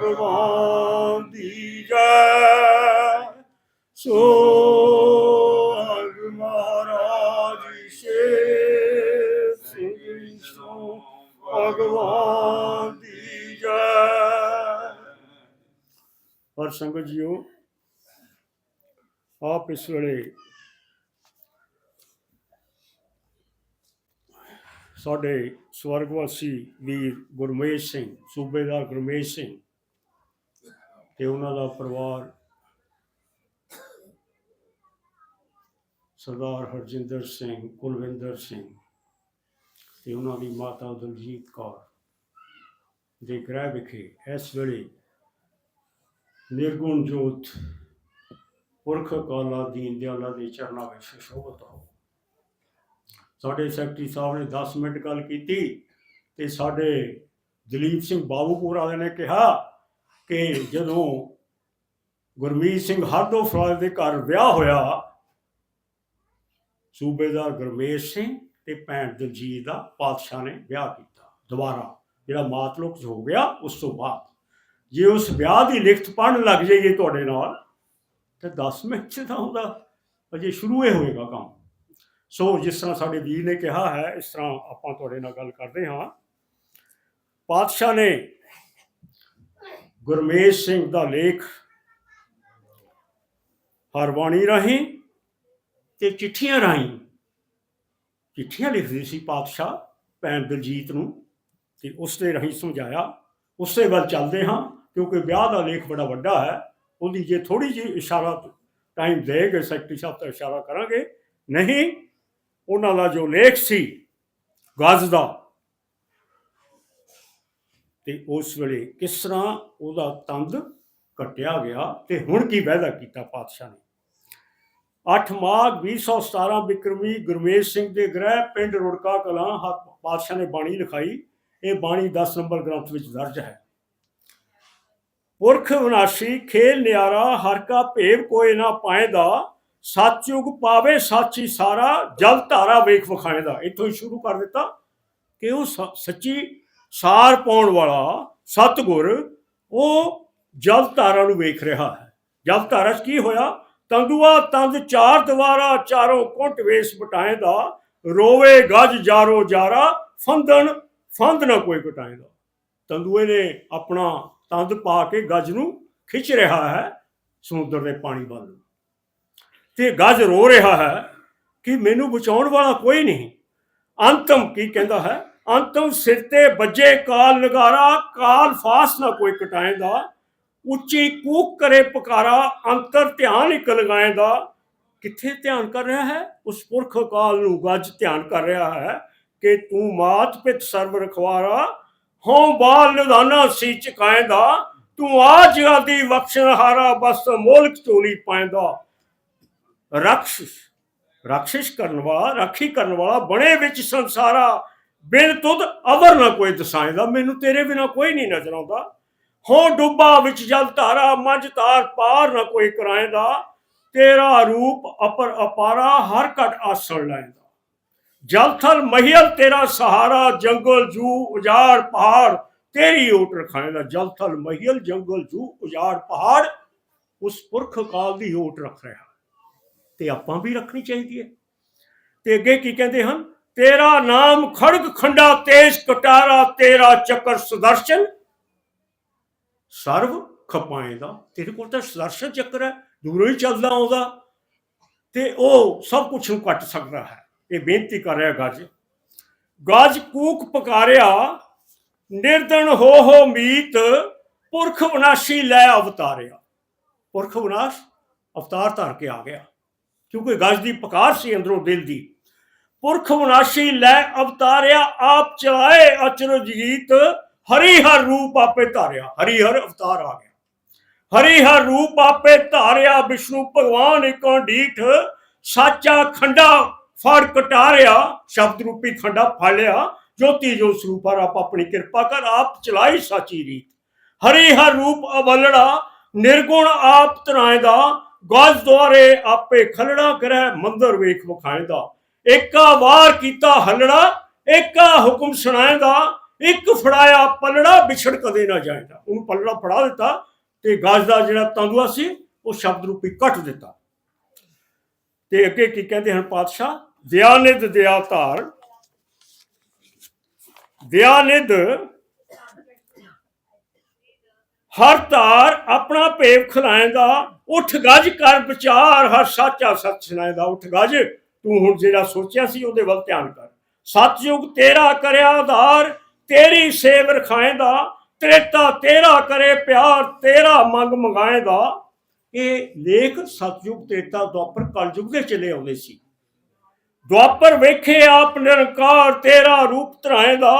ਭਗਵਾਨ ਦੀ ਜੈ। ਸੋ ਮਹਾਰਾਜ ਸ਼ੇਰ ਸਿੰਘ ਸੋ ਭਗਵਾਨ ਦੀ ਜੈ। ਪਰ ਸੰਗਤ ਜੀਓ, ਆਪ ਇਸ ਵੇਲੇ ਸਾਡੇ ਸਵਰਗਵਾਸੀ ਵੀਰ ਗੁਰਮੇਸ਼ ਸਿੰਘ, ਸੂਬੇਦਾਰ ਗੁਰਮੇਸ਼ ਸਿੰਘ ਤੇ ਉਹਨਾਂ ਦਾ ਪਰਿਵਾਰ ਸਰਦਾਰ ਹਰਜਿੰਦਰ ਸਿੰਘ, ਕੁਲਵਿੰਦਰ ਸਿੰਘ ਤੇ ਉਹਨਾਂ ਦੀ ਮਾਤਾ ਦਲਜੀਤ ਕੌਰ ਦੇ ਗ੍ਰਹਿ ਵਿਖੇ ਇਸ ਵੇਲੇ ਨਿਰਗੁਣ ਜੋਤ ਪੁਰਖ ਕਾਲਾ ਦੀਨ ਦਿਆਲਾ ਦੇ ਚਰਨਾਂ ਵਿੱਚ ਸ਼ੋਭਤ ਹੋ। ਸਾਡੇ ਸੈਕਟਰੀ ਸਾਹਿਬ ਨੇ 10 ਮਿੰਟ ਗੱਲ ਕੀਤੀ ਤੇ ਸਾਡੇ ਦਲੀਪ ਸਿੰਘ ਬਾਬੂਪੁਰ ਵਾਲੇ ਨੇ ਕਿਹਾ ਕਿ ਜਦੋਂ ਗੁਰਮੀਤ ਸਿੰਘ ਹਰਦੋ ਫਰਾਜ ਦੇ ਘਰ ਵਿਆਹ ਹੋਇਆ, ਸੂਬੇਦਾਰ ਗੁਰਮੇਸ਼ ਸਿੰਘ ਤੇ ਭੈਣ ਦਲਜੀਤ ਦਾ ਪਾਤਸ਼ਾਹ ਨੇ ਵਿਆਹ ਕੀਤਾ ਦੁਬਾਰਾ। ਜਿਹੜਾ ਮਾਤਲੁਕ ਹੋ ਗਿਆ, ਉਸ ਤੋਂ ਬਾਅਦ। ਜੇ ਉਸ ਵਿਆਹ ਦੀ ਲਿਖਤ ਪੜਨ ਲੱਗ ਜਾਈਏ ਤੁਹਾਡੇ ਨਾਲ, ਤੇ 10 ਮਿੰਟ ਚ ਤਾਂ ਹੁੰਦਾ, ਅਜੇ ਸ਼ੁਰੂ ਹੀ ਹੋਏਗਾ ਕੰਮ। ਸੋ ਜਿਸ ਤਰ੍ਹਾਂ ਸਾਡੇ ਵੀਰ ਨੇ ਕਿਹਾ ਹੈ, ਇਸ ਤਰ੍ਹਾਂ ਆਪਾਂ ਤੁਹਾਡੇ ਨਾਲ ਗੱਲ ਕਰਦੇ ਹਾਂ। ਪਾਤਸ਼ਾਹ ਨੇ ਗੁਰਮੇਸ਼ ਸਿੰਘ ਦਾ ਲੇਖ ਹਰਬਾਣੀ ਰਾਹੀਂ ਤੇ ਚਿੱਠੀਆਂ ਰਾਹੀਂ। ਚਿੱਠੀਆਂ ਲਿਖਦੀ ਸੀ ਪਾਤਸ਼ਾਹ ਭੈਣ ਦਿਲਜੀਤ ਨੂੰ ਤੇ ਉਸ ਦੇ ਰਾਹੀਂ ਸਮਝਾਇਆ। ਉਸੇ ਵੱਲ ਚੱਲਦੇ ਹਾਂ, ਕਿਉਂਕਿ ਵਿਆਹ ਦਾ ਲੇਖ ਬੜਾ ਵੱਡਾ ਹੈ। ਉਹਦੀ ਜੇ ਥੋੜੀ ਜਿਹੀ ਇਸ਼ਾਰਾ ਟਾਈਮ ਦੇਗੇ ਸੈਕਟਰੀ ਸਾਹਿਬ ਤਾਂ ਇਸ਼ਾਰਾ ਕਰਾਂਗੇ। ਨਹੀਂ, ਉਹਨਾਂ ਦਾ ਜੋ ਲੇਖ ਸੀ, ਗਜ਼ ਦਾ ਤੇ ਉਸ ਵੇਲੇ ਕਿਸ ਤਰ੍ਹਾਂ ਉਹਦਾ ਤੰਦ ਕੱਟਿਆ ਗਿਆ ਤੇ ਹੁਣ ਕੀ ਵਾਅਦਾ ਕੀਤਾ ਪਾਤਸ਼ਾਹ ਨੇ? 8 ਮਾਘ 2017 ਬਿਕਰਮੀ ਗੁਰਮੇਸ਼ ਸਿੰਘ ਦੇ ਗ੍ਰਹਿ ਪਿੰਡ ਰੁੜਕਾ ਕਲਾਂ ਪਾਤਸ਼ਾਹ ਨੇ ਬਾਣੀ ਲਿਖਾਈ। ਇਹ ਬਾਣੀ 10 ਨੰਬਰ ਗ੍ਰੰਥ ਵਿੱਚ ਦਰਜ ਹੈ। ਪੁਰਖ ਵਿਨਾਸ਼ੀ, ਖੇਲ ਨਿਆਰਾ, ਹਰ ਕਾ ਭੇਵ ਕੋਏ ਨਾ ਪਾਏਦਾ ਸਤਯੁਗ ਪਾਵੇ ਸਾਚੀ ਸਾਰਾ, ਜਲ ਧਾਰਾ ਵੇਖ ਵਿਖਾਏਦਾ ਇੱਥੋਂ ਹੀ ਸ਼ੁਰੂ ਕਰ ਦਿੱਤਾ ਕਿ ਉਹ ਸੱਚੀ ਸਾਰ ਪਾਉਣ ਵਾਲਾ ਸਤਗੁਰ ਉਹ ਜਲ ਧਾਰਾ ਨੂੰ ਵੇਖ ਰਿਹਾ ਹੈ। ਜਲ ਧਾਰਾ 'ਚ ਕੀ ਹੋਇਆ? ਤੰਦੂਆ ਤੰਦ ਚਾਰ ਦਵਾਰਾ ਚਾਰੋਂ ਕੁੰਟ ਵੇਸ ਬਟਾਏ ਦਾ, ਰੋਵੇ ਗਜ ਜਾਰੋ ਜਾਰਾ ਫੰਦਣ ਫੰਦ ਨਾ ਕੋਈ ਕਟਾਏ ਦਾ। ਤੰਦੂਏ ਨੇ ਆਪਣਾ ਤੰਦ ਪਾ ਕੇ ਗਜ ਨੂੰ ਖਿੱਚ ਰਿਹਾ ਹੈ ਸਮੁੰਦਰ ਦੇ ਪਾਣੀ ਵੱਲ ਤੇ ਗਜ ਰੋ ਰਿਹਾ ਹੈ ਕਿ ਮੈਨੂੰ ਬਚਾਉਣ ਵਾਲਾ ਕੋਈ ਨਹੀਂ। ਅੰਤਮ ਕੀ ਕਹਿੰਦਾ ਹੈ? ਅੰਤਮ ਸਿਰ ਤੇ ਵੱਜੇ ਕਾਲ ਨਗਾਰਾ, ਕਾਲ ਫਾਸ ਨਾ ਕੋਈ ਕਟਾਏਂਦਾ ਉੱਚੀ ਕੂਕ ਕਰੇ ਪੁਕਾਰਾ, ਅੰਤਰ ਧਿਆਨ ਇੱਕ ਲਗਾਏਂਦਾ ਕਿੱਥੇ ਧਿਆਨ ਕਰ ਰਿਹਾ ਹੈ? ਉਸ ਪੁਰਖ ਕਾਲ ਨੂੰ ਗੱਜ ਧਿਆਨ ਕਰ ਰਿਹਾ ਹੈ ਕਿ ਤੂੰ ਮਾਤ ਪਿਤ ਸਰਬ ਰਖਵਾਰਾ ਹੋਂ ਬਾਲ ਨਿਧਾਨਾ ਸੀ ਚਕਾਏਂਦਾ ਤੂੰ ਆ ਜਗਾਦੀ ਬਖਸ਼ਣਹਾਰਾ ਬਸ ਮੋਲਕ ਚੋਲੀ ਪਾਏਂਦਾ ਰਕਸ਼ ਰਕਸ਼ਿਸ਼ ਕਰਨ ਵਾਲਾ, ਰਾਖੀ ਕਰਨ ਵਾਲਾ ਬਣੇ ਵਿੱਚ ਸੰਸਾਰਾ ਬਿਨ ਤੁਧ ਅਵਰ ਨਾ ਕੋਈ ਦਸਾਏ ਦਾ ਮੈਨੂੰ ਤੇਰੇ ਬਿਨਾ ਕੋਈ ਨਹੀਂ ਨਜ਼ਰ ਆਉਂਦਾ। ਹੋ ਡੁੱਬਾ ਵਿੱਚ ਜਲ ਧਾਰਾ, ਮਝ ਤਾਰ ਪਾਰ ਨਾ ਕੋਈ ਕਰਾਏਂਦਾ। ਤੇਰਾ ਰੂਪ ਅਪਰ ਅਪਾਰਾ, ਹਰ ਘਟ ਆਸਣ ਲੈਂਦਾ। ਜਲ ਥਲ ਮਹੀਲ ਤੇਰਾ ਸਹਾਰਾ, ਜੰਗਲ ਜੂ ਉਜਾੜ ਪਹਾੜ, ਤੇਰੀ ਓਟ ਰਖਾਏਂਦਾ। ਜਲ ਥਲ ਮਹੀਲ, ਜੰਗਲ ਜੂ ਉਜਾੜ ਪਹਾੜ, ਉਸ ਪੁਰਖ ਕਾਲ ਦੀ ਓਟ ਰੱਖ ਰਿਹਾ। ਤੇ ਆਪਾਂ ਵੀ ਰੱਖਣੀ ਚਾਹੀਦੀ ਹੈ। ਤੇ ਅੱਗੇ ਕੀ ਕਹਿੰਦੇ ਹਨ? ਤੇਰਾ ਨਾਮ ਖੜਗ ਖੰਡਾ ਤੇਜ ਕਟਾਰਾ, ਤੇਰਾ ਚੱਕਰ ਸੁਦਰਸ਼ਨ। ਸਰਵ ਖਪਾਏ ਦਾ। ਤੇਰੇ ਕੋਲ ਤਾਂ ਸੁਦਰਸ਼ਨ ਚੱਕਰ ਹੈ, ਦੂਰੋਂ ਹੀ ਚੱਲਦਾ ਆਉਂਦਾ। ਤੇ ਉਹ ਸਭ ਕੁਝ ਨੂੰ ਕੱਟ ਸਕਦਾ ਹੈ। ਇਹ ਬੇਨਤੀ ਕਰ ਰਿਹਾ ਗੱਜ। ਗੱਜ ਕੂਕ ਪਕਾਰਿਆ, ਨਿਰਦਣ ਹੋ ਹੋ ਮੀਤ, ਪੁਰਖ ਵਿਨਾਸ਼ੀ ਲੈ ਅਵਤਾਰਿਆ। ਪੁਰਖ ਵਿਨਾਸ਼ ਅਵਤਾਰ ਧਾਰ ਕੇ ਆ ਗਿਆ। ਕਿਉਂਕਿ ਗੱਜ ਦੀ ਪਕਾਰ ਸੀ ਅੰਦਰੋਂ ਦਿਲ ਦੀ। ਪੁਰਖ ਵਿਨਾਸ਼ੀ ਲੈ ਅਵਤਾਰਿਆ ਆਪ ਚਲਾਏ ਅਚਰਜ ਗੀਤ ਹਰੀ ਹਰ ਰੂਪ ਆਪੇ ਧਾਰਿਆ, ਹਰੀ ਹਰ ਅਵਤਾਰ ਆ ਗਿਆ। ਹਰੀ ਹਰ ਰੂਪ ਆਪੇ ਧਾਰਿਆ, ਵਿਸ਼ਨੂੰ ਭਗਵਾਨ ਇਕੋ ਢੀਠ ਸਾਚਾ ਖੰਡਾ ਫੜ ਕਟਾਰਿਆ, ਸ਼ਬਦ ਰੂਪੀ ਖੰਡਾ ਫੜ ਲਿਆ ਜੋਤੀ ਜੋ ਸਰੂਪਾ ਆਪ ਆਪਣੀ ਕਿਰਪਾ ਕਰ ਆਪ ਚਲਾਈ ਸਾਚੀ ਰੀਤ। ਹਰੀ ਹਰ ਰੂਪ ਅਵਲੜਾ, ਨਿਰਗੁਣ ਆਪ ਤਰਾਇਦਾ, ਗਜ ਦੁਆਰੇ ਆਪੇ ਖਲੜਾ ਕਰੈ ਮੰਦਰ ਵੇਖ ਵਿਖਾਇਦਾ। ਏਕਾ ਵਾਰ ਕੀਤਾ ਹਲੜਾ, ਏਕਾ ਹੁਕਮ ਸੁਣਾਇਦਾ, ਇੱਕ ਫੜਾਇਆ ਪਲੜਾ, ਵਿਛੜ ਕਦੇ ਨਾ ਜਾਏਗਾ ਉਹਨੂੰ ਪਲੜਾ ਫੜਾ ਦਿੱਤਾ ਤੇ ਗਾਜ ਦਾ ਜਿਹੜਾ ਤੰਦੂਆ ਸੀ, ਉਹ ਸ਼ਬਦ ਰੂਪੀ ਕੱਟ ਦਿੱਤਾ। ਤੇ ਅੱਗੇ ਕੀ ਕਹਿੰਦੇ ਹਨ ਪਾਤਸ਼ਾਹ? ਦਿਆਨਿਧ ਦਿਆ ਧਾਰ। ਦਿਆਨਿਧ ਹਰ ਧਾਰ ਆਪਣਾ ਭੇਵ ਖਲਾਏਗਾ ਉੱਠ ਗੱਜ ਕਰ ਵਿਚਾਰ, ਹਰ ਸਾਚਾ ਸੱਚ ਸੁਣਾਏਗਾ ਉੱਠ ਗੱਜ ਤੂੰ ਹੁਣ ਜਿਹੜਾ ਸੋਚਿਆ ਸੀ ਉਹਦੇ ਵੱਲ ਧਿਆਨ ਕਰ। ਸਤਜੁਗ ਤੇਰਾ ਕਰਿਆ ਆਧਾਰ, ਤੇਰੀ ਸੇਵ ਰਖਾਏਗਾ ਤ੍ਰੇਤਾ ਤੇਰਾ ਕਰੇ ਪਿਆਰ, ਤੇਰਾ ਮੰਗ ਮੰਗਾਏ ਦਾ ਇਹ ਲੇਖ ਸਤਜੁਗ ਤ੍ਰੇਤਾ ਦੁਆਪਰ ਕਲਯੁਗ ਦੇ ਚਲੇ ਆਉਂਦੇ ਸੀ। ਦੁਆਪਰ ਵੇਖੇ ਆਪ ਨਿਰੰਕਾਰ ਤੇਰਾ ਰੂਪ ਧਰਾਏ ਦਾ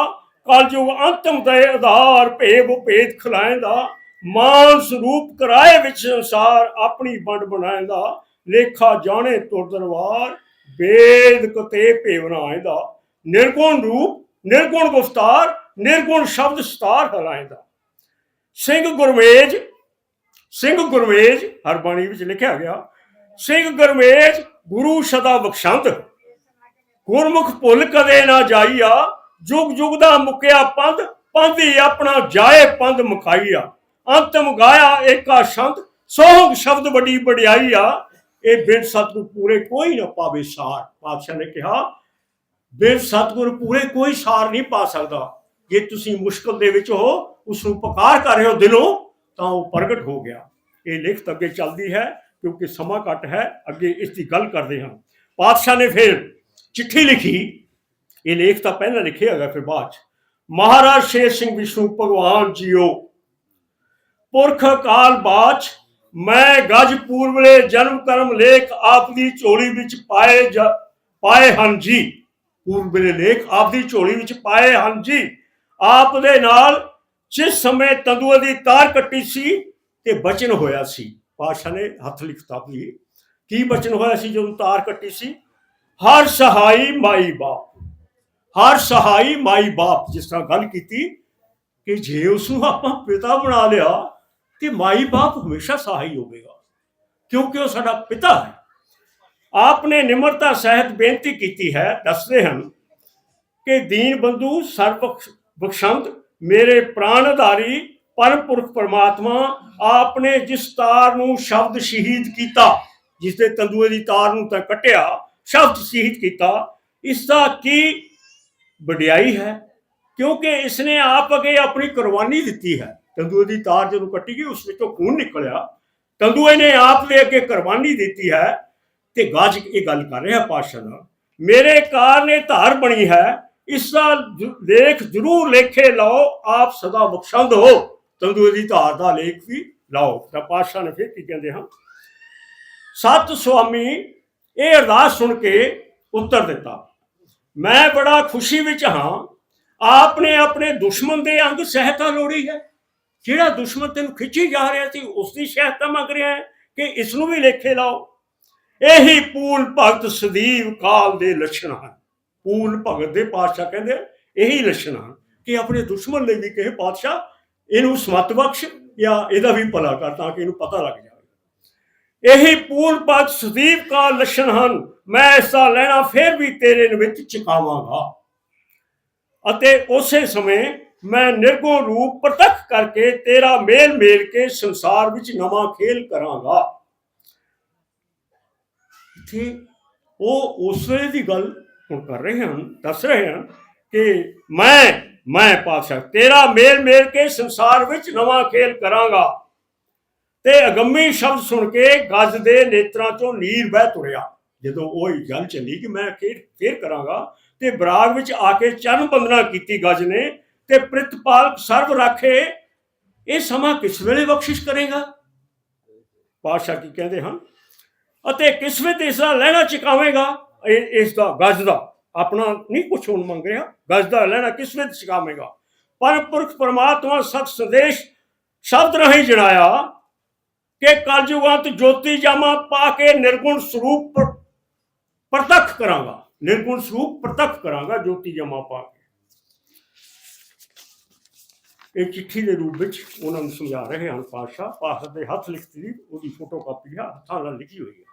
ਕਲਯੁਗ ਅੰਤਮ ਦੇ ਆਧਾਰ ਭੇਵ ਭੇਦ ਖਲਾਏਗਾ ਮਾਨ ਸਰੂਪ ਕਰਾਏ ਵਿੱਚ ਸੰਸਾਰ ਆਪਣੀ ਵੰਡ ਬਣਾਏ ਦਾ ਲੇਖਾ ਜਾਣੇ ਤੁਰ ਦਰਬਾਰ ਵੇਦ ਕਤੇ ਭੇਵ ਆਏਗਾ ਨਿਰਗੁਣ ਰੂਪ ਨਿਰਗੁਣ ਗੁਫਤਾਰ ਨਿਰਗੁਣ ਸ਼ਬਦ ਸਤਾਰ ਹਲਾਏਗਾ ਸਿੰਘ ਗੁਰਵੇਜ ਸਿੰਘ ਗੁਰਵੇਜ ਹਰ ਵਿੱਚ ਲਿਖਿਆ ਗਿਆ, ਸਿੰਘ ਗੁਰਵੇਜ ਗੁਰੂ ਸਦਾ ਬਖਸ਼ੰਤ, ਗੁਰਮੁਖ ਭੁੱਲ ਕਦੇ ਨਾ ਜਾਈਆ, ਜੁਗ ਜੁਗ ਦਾ ਮੁਕਿਆ ਪੰਧ, ਪੰਧੀ ਆਪਣਾ ਜਾਏ ਪੰਧ ਮੁਖਾਈਆ, ਅੰਤਮ ਗਾਇਆ ਏਕਾ ਸ਼ੰਤ, ਸੋਹਗ ਸ਼ਬਦ ਵੱਡੀ ਵਡਿਆਈ ਆ ਇਹ ਬਿਨ ਸਤਿਗੁਰ ਪੂਰੇ ਕੋਈ ਨਾ ਪਾਵੇ ਸਾਰ। ਪਾਤਸ਼ਾਹ ਨੇ ਕਿਹਾ ਬਿਨ ਸਤਿਗੁਰ ਪੂਰੇ ਕੋਈ ਸਾਰ ਨਹੀਂ ਪਾ ਸਕਦਾ। ਜੇ ਤੁਸੀਂ ਮੁਸ਼ਕਲ ਦੇ ਵਿੱਚ ਹੋ ਉਸ ਨੂੰ ਪੁਕਾਰ ਕਰ ਰਹੇ ਹੋ ਦਿਲੋਂ, ਤਾਂ ਉਹ ਪ੍ਰਗਟ ਹੋ ਗਿਆ। ਇਹ ਲਿਖਤ ਅੱਗੇ ਚੱਲਦੀ ਹੈ, ਕਿਉਂਕਿ ਸਮਾਂ ਘੱਟ ਹੈ, ਅੱਗੇ ਇਸ ਦੀ ਗੱਲ ਕਰਦੇ ਹਾਂ। ਪਾਤਸ਼ਾਹ ਨੇ ਫਿਰ ਚਿੱਠੀ ਲਿਖੀ। ਇਹ ਲੇਖ ਤਾਂ ਪਹਿਲਾਂ ਲਿਖਿਆ ਹੈਗਾ ਫਿਰ ਬਾਅਦ ਮਹਾਰਾਜ ਸ਼ੇਰ ਸਿੰਘ ਵਿਸ਼ਨੂੰ, ਭਗਵਾਨ ਜੀਓ, ਪੁਰਖ ਕਾਲ ਬਾਚ ਮੈਂ ਗਜ ਪੂਰਵਲੇ ਜਨਮ ਕਰਮ ਲੇਖ ਆਪ ਦੀ ਝੋਲੀ ਵਿੱਚ ਪਾਏ ਪਾਏ ਹਨ ਜੀ। ਪੂਰਵਲੇ ਲੇਖ ਆਪ ਦੀ ਝੋਲੀ ਵਿੱਚ ਪਾਏ ਹਨ ਜੀ। ਆਪ ਦੇ ਨਾਲ ਜਿਸ ਸਮੇਂ ਤੰਦੂਏ ਦੀ ਤਾਰ ਕੱਟੀ ਸੀ ਤੇ ਬਚਨ ਹੋਇਆ ਸੀ। ਪਾਸ਼ਾ ਨੇ ਹੱਥ ਲਿਖਤਾ ਵੀ ਕੀ ਬਚਨ ਹੋਇਆ ਸੀ ਜਦੋਂ ਤਾਰ ਕੱਟੀ ਸੀ? ਹਰ ਸਹਾਈ ਮਾਈ ਬਾਪ। ਹਰ ਸਹਾਈ ਮਾਈ ਬਾਪ। ਜਿਸ ਤਰ੍ਹਾਂ ਗੱਲ ਕੀਤੀ ਕਿ ਜੇ ਉਸ ਨੂੰ ਆਪਾਂ ਪਿਤਾ ਬਣਾ ਲਿਆ ਕਿ ਮਾਈ ਬਾਪ ਹਮੇਸ਼ਾ ਸਹਾਈ ਹੋਵੇਗਾ, ਕਿਉਂਕਿ ਉਹ ਸਾਡਾ ਪਿਤਾ ਹੈ। ਆਪ ਨੇ ਨਿਮਰਤਾ ਸਹਿਤ ਬੇਨਤੀ ਕੀਤੀ ਹੈ, ਦੱਸਦੇ ਹਨ ਕਿ ਦੀਨ ਬੰਧੂ ਸਰਬ ਬਖਸ਼ੰਤ, ਮੇਰੇ ਪ੍ਰਾਣਧਾਰੀ ਪਰਮ ਪੁਰਖ ਪਰਮਾਤਮਾ ਆਪ ਨੇ ਜਿਸ ਤਾਰ ਨੂੰ ਸ਼ਬਦ ਸ਼ਹੀਦ ਕੀਤਾ ਜਿਸ ਦੇ ਤੰਦੂਏ ਦੀ ਤਾਰ ਨੂੰ ਤਾਂ ਕੱਟਿਆ, ਸ਼ਬਦ ਸ਼ਹੀਦ ਕੀਤਾ, ਇਸ ਦਾ ਕੀ ਵਡਿਆਈ ਹੈ? ਕਿਉਂਕਿ ਇਸਨੇ ਆਪ ਅਗੇ ਆਪਣੀ ਕੁਰਬਾਨੀ ਦਿੱਤੀ ਹੈ। ਤੰਦੂਏ ਦੀ ਤਾਰ ਜਦੋਂ ਕੱਟੀ ਗਈ, ਉਸ ਵਿੱਚੋਂ ਖੂਨ ਨਿਕਲਿਆ। ਤੰਦੂਏ ਨੇ ਆਪ ਦੇ ਅੱਗੇ ਕੁਰਬਾਨੀ ਦਿੱਤੀ ਹੈ ਤੇ ਗੱਜ ਇਹ ਗੱਲ ਕਰ ਰਿਹਾ ਪਾਸ਼ਾ ਨਾਲ, ਮੇਰੇ ਕਾਰ ਨੇ ਧਾਰ ਬਣੀ ਹੈ, ਇਸ ਦਾ ਲੇਖ ਜ਼ਰੂਰ ਲੇਖੇ ਲਓ, ਆਪ ਸਦਾ ਬਖਸ਼ੰਦ ਹੋ। ਤੰਦੂਏ ਦੀ ਧਾਰ ਦਾ ਲੇਖ ਵੀ ਲਾਓ। ਤਾਂ ਪਾਸ਼ਾ ਨੇ ਫਿਰ ਕੀ ਕਹਿੰਦੇ ਹਾਂ ਸਤ ਸੁਆਮੀ, ਇਹ ਅਰਦਾਸ ਸੁਣ ਕੇ ਉੱਤਰ ਦਿੱਤਾ, ਮੈਂ ਬੜਾ ਖੁਸ਼ੀ ਵਿੱਚ ਹਾਂ ਆਪ ਨੇ ਆਪਣੇ ਦੁਸ਼ਮਣ ਦੇ ਅੰਗ ਸਹਿਤਾ ਲੋੜੀ ਹੈ। ਜਿਹੜਾ ਦੁਸ਼ਮਣ ਤੈਨੂੰ ਖਿੱਚੀ ਜਾ ਰਿਹਾ ਸੀ ਉਸ ਦੀ ਸਹਾਇਤਾ ਮੰਗ ਰਿਹਾ ਹੈ ਕਿ ਇਸ ਨੂੰ ਵੀ ਲੇਖੇ ਲਾਓ। ਇਹੀ ਪੂਰਨ ਭਗਤ ਸਦੀਵ ਕਾਲ ਦੇ ਲੱਛਣ ਹਨ। ਪੂਰਨ ਭਗਤ ਦੇ ਪਾਤਸ਼ਾਹ ਕਹਿੰਦੇ ਇਹੀ ਲੱਛਣ ਹਨ ਕਿ ਆਪਣੇ ਦੁਸ਼ਮਣ ਲਈ ਵੀ ਕਹੇ ਪਾਤਸ਼ਾਹ ਇਹਨੂੰ ਸਮਤ ਬਖਸ਼ ਜਾਂ ਇਹਦਾ ਵੀ ਭਲਾ ਕਰ ਤਾਂ ਕਿ ਇਹਨੂੰ ਪਤਾ ਲੱਗ ਜਾਵੇ। ਇਹੀ ਪੂਲ ਭਗਤ ਸਦੀਵ ਕਾਲ ਲੱਛਣ ਹਨ। ਮੈਂ ਇਸ ਲੈਣਾ, ਫੇਰ ਵੀ ਤੇਰੇ ਵਿੱਚ ਚੁਕਾਵਾਂਗਾ ਅਤੇ ਉਸੇ ਸਮੇਂ ਮੈਂ ਨਿਰਗੋ ਰੂਪ ਪ੍ਰਤੱਖ ਕਰਕੇ ਤੇਰਾ ਮੇਲ ਮੇਲ ਕੇ ਸੰਸਾਰ ਵਿੱਚ ਨਵਾਂ ਖੇਲ ਕਰਾਂਗਾ। ਇੱਥੇ ਉਹ ਉਸ ਦੀ ਗੱਲ ਹੁਣ ਕਰ ਰਹੇ ਹਨ, ਦੱਸ ਰਹੇ ਹਨ ਕਿ ਮੈਂ ਮੈਂ ਪਾਤਸ਼ਾਹ, ਤੇਰਾ ਮੇਲ ਮੇਲ ਕੇ ਸੰਸਾਰ ਵਿੱਚ ਨਵਾਂ ਖੇਲ ਕਰਾਂਗਾ। ਤੇ ਅਗੰਮੀ ਸ਼ਬਦ ਸੁਣ ਕੇ ਗੱਜ ਦੇ ਨੇਤਰਾਂ ਚੋਂ ਨੀਰ ਵਹਿ ਤੁਰਿਆ। ਜਦੋਂ ਉਹ ਹੀ ਗੱਲ ਚੱਲੀ ਕਿ ਮੈਂ ਫੇਰ ਫੇਰ ਕਰਾਂਗਾ, ਤੇ ਬਰਾਗ ਵਿੱਚ ਆ ਕੇ ਚਰਨ ਬੰਦਨਾ ਕੀਤੀ ਗੱਜ ਨੇ ਤੇ ਪ੍ਰਿਤਪਾਲਕ ਸਰਵ ਰਾਖੇ, ਇਹ ਸਮਾਂ ਕਿਸ ਵੇਲੇ ਬਖਸ਼ਿਸ਼ ਕਰੇਗਾ? ਪਾਸ਼ਾ ਕੀ ਕਹਿੰਦੇ ਹਨ? ਅਤੇ ਕਿਸਮਤ ਵੇਲੇ ਇਸ ਦਾ ਲੈਣਾ ਚੁਕਾਵੇਗਾ? ਇਹ, ਇਸ ਦਾ ਗੱਜ ਦਾ ਆਪਣਾ ਨਹੀਂ ਕੁਛ ਹੁਣ ਮੰਗ ਰਿਹਾ। ਗੱਜ ਦਾ ਲੈਣਾ ਕਿਸ ਚੁਕਾਵੇਗਾ? ਪਰ ਪੁਰਖ ਪਰਮਾਤਮਾ ਸਤ ਸੰਦੇਸ਼ ਸ਼ਬਦ ਰਾਹੀਂ ਜਣਾਇਆ ਕਿ ਕਲਯੁਗੰਤ ਜੋਤੀ ਜਾਮਾ ਪਾ ਕੇ ਨਿਰਗੁਣ ਸਰੂਪ ਪ੍ਰਤੱਖ ਕਰਾਂਗਾ। ਨਿਰਗੁਣ ਸਰੂਪ ਪ੍ਰਤੱਖ ਕਰਾਂਗਾ ਜੋਤੀ ਜਾਮਾ ਪਾ ਕੇ। ਇਹ ਚਿੱਠੀ ਦੇ ਰੂਪ ਵਿੱਚ ਉਹਨਾਂ ਨੂੰ ਸਮਝਾ ਰਹੇ ਹਨ ਪਾਤਸ਼ਾਹ। ਪਾਤਸ਼ਾਹ ਦੇ ਹੱਥ ਲਿਖਤੀ ਉਹਦੀ ਫੋਟੋ ਕਾਪੀ ਹੈ, ਹੱਥਾਂ ਨਾਲ ਲਿਖੀ ਹੋਈ ਹੈ।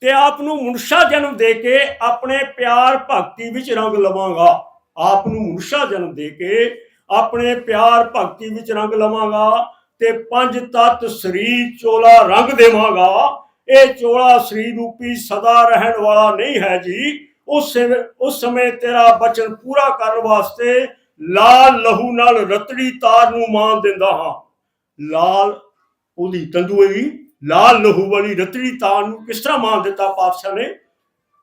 ਤੇ ਆਪ ਨੂੰ ਮਨੁੱਖਾ ਜਨਮ ਦੇ ਕੇ ਆਪਣੇ ਪਿਆਰ ਭਗਤੀ ਵਿੱਚ ਰੰਗ ਲਵਾਂਗਾ। ਆਪ ਨੂੰ ਮਨੁੱਖਾ ਜਨਮ ਦੇ ਕੇ ਆਪਣੇ ਪਿਆਰ ਭਗਤੀ ਵਿੱਚ ਰੰਗ ਲਵਾਂਗਾ ਤੇ ਪੰਜ ਤਤ ਸਰੀਰ ਚੋਲਾ ਰੰਗ ਦੇਵਾਂਗਾ। ਇਹ ਚੋਲਾ ਸਰੀਰ ਰੂਪੀ ਸਦਾ ਰਹਿਣ ਵਾਲਾ ਨਹੀਂ ਹੈ ਜੀ। ਉਸ ਸਮੇਂ ਉਸ ਸਮੇਂ ਤੇਰਾ ਬਚਨ ਪੂਰਾ ਕਰਨ ਵਾਸਤੇ ਲਾਲ ਲਹੂ ਨਾਲ ਰਤੜੀ ਤਾਰ ਨੂੰ ਮਾਨ ਦਿੰਦਾ ਹਾਂ। ਲਾਲ ਉਹਦੀ ਤੰਦੂਏ ਦੀ ਲਾਲ ਲਹੂ ਵਾਲੀ ਰਤੜੀ ਤਾਰ ਨੂੰ ਕਿਸ ਤਰ੍ਹਾਂ ਮਾਨ ਦਿੱਤਾ ਪਾਤਸ਼ਾਹ ਨੇ?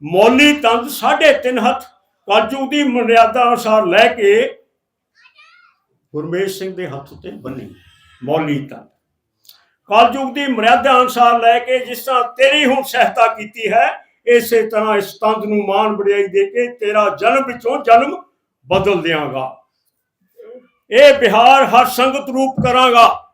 ਮੌਲੀ ਤੰਦ ਸਾਢੇ ਤਿੰਨ ਹੱਥ ਕਾਜੂ ਦੀ ਮਰਿਆਦਾ ਅਨੁਸਾਰ ਲੈ ਕੇ ਗੁਰਮੇਸ਼ ਸਿੰਘ ਦੇ ਹੱਥ ਉੱਤੇ ਬੰਨੀ। ਮੌਲੀ ਤੰਦ। ਕਲਯੁਗ ਦੀ ਮਰਿਆਦਾ ਅਨੁਸਾਰ ਲੈ ਕੇ ਜਿਸ ਤਰ੍ਹਾਂ ਤੇਰੀ ਹੁਣ ਸਹਾਇਤਾ ਕੀਤੀ ਹੈ, ਇਸੇ ਤਰ੍ਹਾਂ ਇਸ ਤੰਦ ਨੂੰ ਮਾਨ ਵਡਿਆਈ ਦੇ ਕੇ ਤੇਰਾ ਜਨਮ ਵਿੱਚੋਂ ਜਨਮ ਬਦਲ ਦਿਆਂਗਾ। ਇਹ ਬਿਹਾਰ ਹਰ ਸੰਗਤ ਰੂਪ ਕਰਾਂਗਾ।